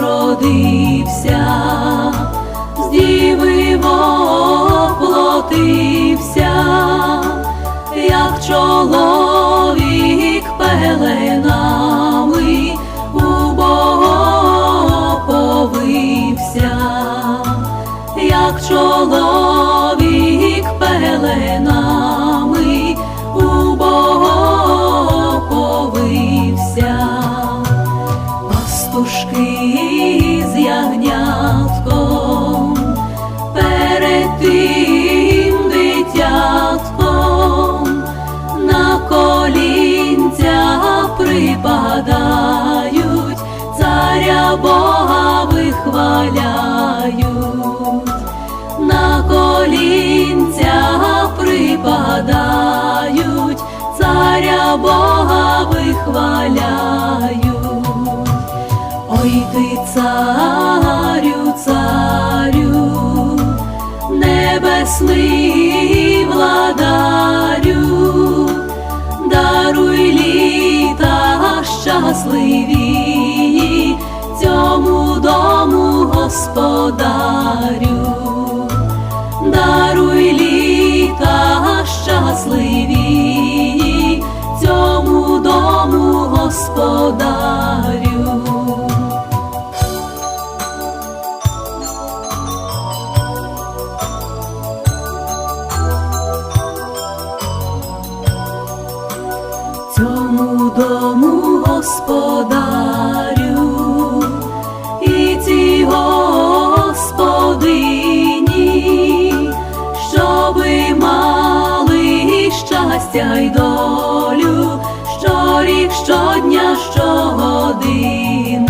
родився, з діви воплотився, як чоловік пеленами у Бога повився, як чоловік пеленами у Бога повився, пастушки припадають, царя Бога вихваляють, на колінця припадають, царя Бога вихваляють. Ой ти царю, царю, небесний владарю, господарю, даруй літа щасливі цьому дому господарю. Щастя й долю, щорік, щодня, щогодини,